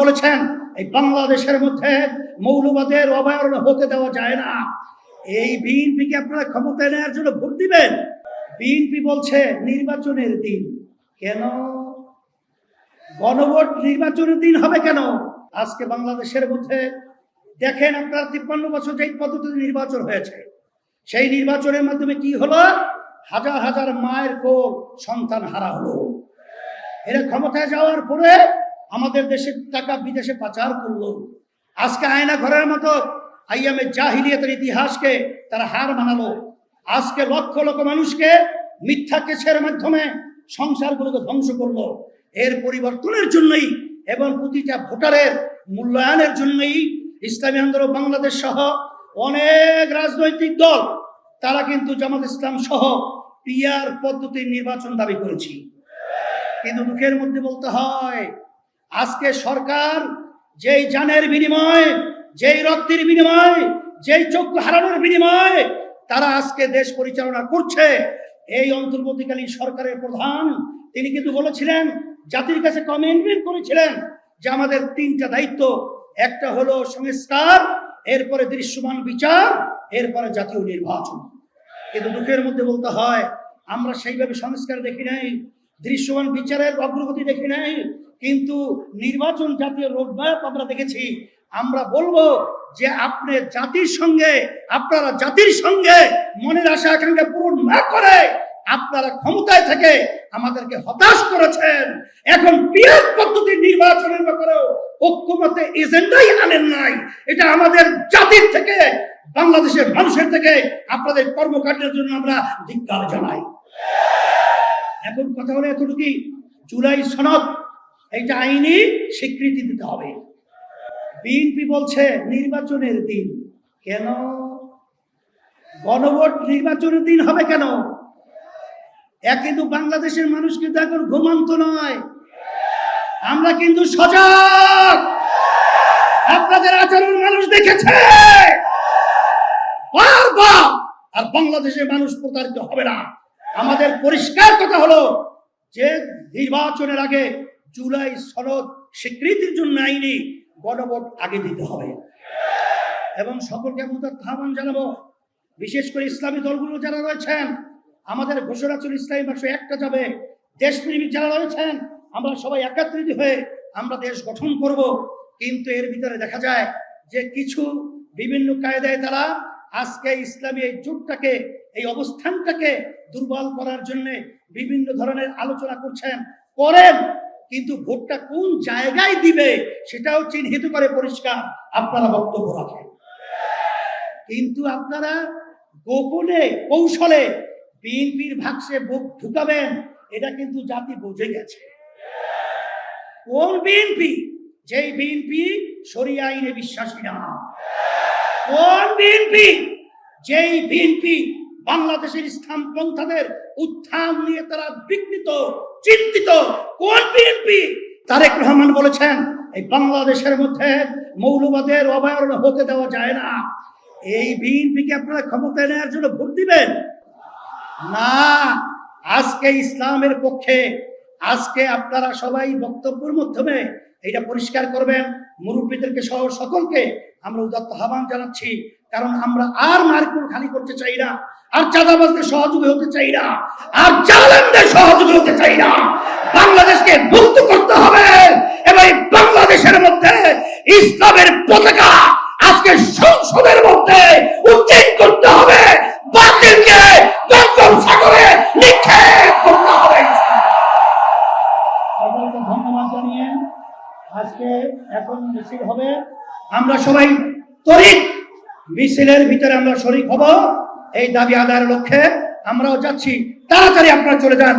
বলেছেন, এই বাংলাদেশের মধ্যে মৌলবাদের অভয়ারণ্য হতে দেওয়া যায় না। এই বিএনপিকে আপনারা ক্ষমতায় নেওয়ার জন্য ভোট দিবেন। বিএনপি বলছে নির্বাচনের দিন। কেন? গণভোট নির্বাচনের দিন হবে কেন? আজকে বাংলাদেশের মধ্যে দেখেন আপনারা তিপ্পান্ন বছর যে পদ্ধতিতে নির্বাচন হয়েছে, সেই নির্বাচনের মাধ্যমে কি হলো? হাজার হাজার মায়ের কোল সন্তান হারা হলো। এরা ক্ষমতায় যাওয়ার পরে আমাদের দেশের টাকা বিদেশে পাচার করল। আজকে আয়না ঘরের মতো আইয়ামে জাহিলিয়াতের ইতিহাসকে তারা হার মানালো। আজকে লক্ষ লক্ষ মানুষকে মিথ্যা কেছের মাধ্যমে সংসারগুলোকে ধ্বংস করল। এর পরিবর্তনের জন্যই এবং প্রতিটা ভোটারের মূল্যায়নের জন্যই ইসলামী আন্দোলন বাংলাদেশ সহ অনেক রাজনৈতিক দল, তারা কিন্তু জামাত ইসলাম সহ পিয়ার পদ্ধতির নির্বাচন দাবি করেছি। কিন্তু দুঃখের মধ্যে বলতে হয় আজকে সরকার যেই জানের বিনিময়, যেই রক্তের বিনিময়, যেই চক্ষু হারানোর বিনিময় তারা আজকে দেশ পরিচালনা করছে। এই অন্তর্বর্তীকালীন সরকারের প্রধান, তিনি কিন্তু বলেছিলেন, জাতির কাছে কমেন্টমেন্ট করেছিলেন যে আমাদের তিনটা দায়িত্ব। একটা হলো সংস্কার, এরপরে দৃশ্যমান বিচার, এরপরে জাতীয় নির্বাচন। কিন্তু দুঃখের মধ্যে বলতে হয়, আমরা সেইভাবে সংস্কার দেখি নাই, দৃশ্যমান বিচারের অগ্রগতি দেখি নাই কিন্তু নির্বাচন জাতীয় রোডম্যাপ আমরা দেখেছি। আমরা বলব যে আপনি জাতির সঙ্গে, আপনারা জাতির সঙ্গে মনের আশা আকাঙ্ক্ষা পূরণ না করে আপনারা ক্ষমতায় থেকে আমাদেরকে হতাশ করেছেন। এখন পিয়ার পদ্ধতির নির্বাচনের ব্যাপারেও ঐক্যমতে এজেন্ডাই আনেন নাই। এটা আমাদের জাতির থেকে, বাংলাদেশের মানুষের থেকে আপনাদের কর্মকাণ্ডের জন্য আমরা ধিক্কার জানাই। এখন কথা হলো এতটুকুই। জুলাই সনদ এইটা আইনি স্বীকৃতি দিতে হবে। বিএনপি বলছে নির্বাচনের দিন। কেন? গণভোট নির্বাচনের দিন হবে কেন? এক কিন্তু বাংলাদেশের মানুষ কিন্তু এখন ঘুমন্ত নয়। আমরা কিন্তু সজাগ। আপনাদের আচরণ মানুষ দেখেছে। আর বাংলাদেশের মানুষ প্রতারিত হবে না। আমাদের পরিষ্কার কথা হলো যে নির্বাচনের আগে জুলাই সনদ স্বীকৃতির জন্য আইনি গণভোট আগে দিতে হবে। এবং সকলকে আমাদের আহ্বান জানাব, বিশেষ করে ইসলামী দলগুলো যারা রয়েছেন, আমাদের ঘোষণা ছিল ইসলামী ভাষা একটা যাবে, দেশপ্রেমিক যারা রয়েছেন, আমরা সবাই একাত্রিত হয়ে আমরা দেশ গঠন করব। কিন্তু এর ভিতরে দেখা যায় যে কিছু বিভিন্ন কায়দায় তারা আজকে ইসলামী এই জোটটাকে, এই অবস্থানটাকে দুর্বল করার জন্য বিভিন্ন ধরনের আলোচনা করছেন, করেন। কিন্তু ভোটটা কোন জায়গায় দিবে সেটাও চিহ্নিত করে পরিষ্কার আপনারা বক্তব্য রাখেন। কিন্তু আপনারা গোপনে, কৌশলে বিএনপির ভাগসে ভোট ঢুকাবেন, এটা কিন্তু জাতি বুঝে গেছে। কোন বিএনপি? যেই বিএনপি সরিয়া আইনে বিশ্বাসী না। কোন বিএনপি? যেই বিএনপি বাংলাদেশের ইসলাম পন্থাদের উত্থান নিয়ে তারা বিকৃত, চিন্তিত তারেক রহমান বলেছেন, এই বাংলাদেশের মধ্যে মৌলবাদের অবায়ন হতে দেওয়া যায় না। এই বিএনপিকে আপনারা ক্ষমতায় নেওয়ার জন্য ভোট দিবেন? না, আজকে ইসলামের পক্ষে আজকে আপনারা সবাই বক্তব্যের মাধ্যমে এটা পরিষ্কার করবেন। মুরব্বীদেরকে সহ সকলকে আমরা উদাত্ত আহ্বান জানাচ্ছি। কারণ আমরা আর মার্কুল খালি করতে চাই না, আর চাঁদাবাজদের সহযোগী হতে চাই না, আর জালেমদের সহযোগী হতে চাই না। বাংলাদেশকে মুক্ত করতে হবে এবং বাংলাদেশের মধ্যে ইসলামের পতাকা আজকে সংসদের মধ্যে উচ্চেন করতে হবে। বাতিলকে গঙ্গম সাগরে নিক্ষেপ করতে হবে সকলকে ধন্যবাদ জানিয়ে আজকে এখন মিছিল হবে। আমরা সবাই তরিক মিছিলের ভিতরে আমরা শরিক হব। এই দাবি আদায়ের লক্ষ্যে আমরাও যাচ্ছি। তাড়াতাড়ি আপনারা চলে যান।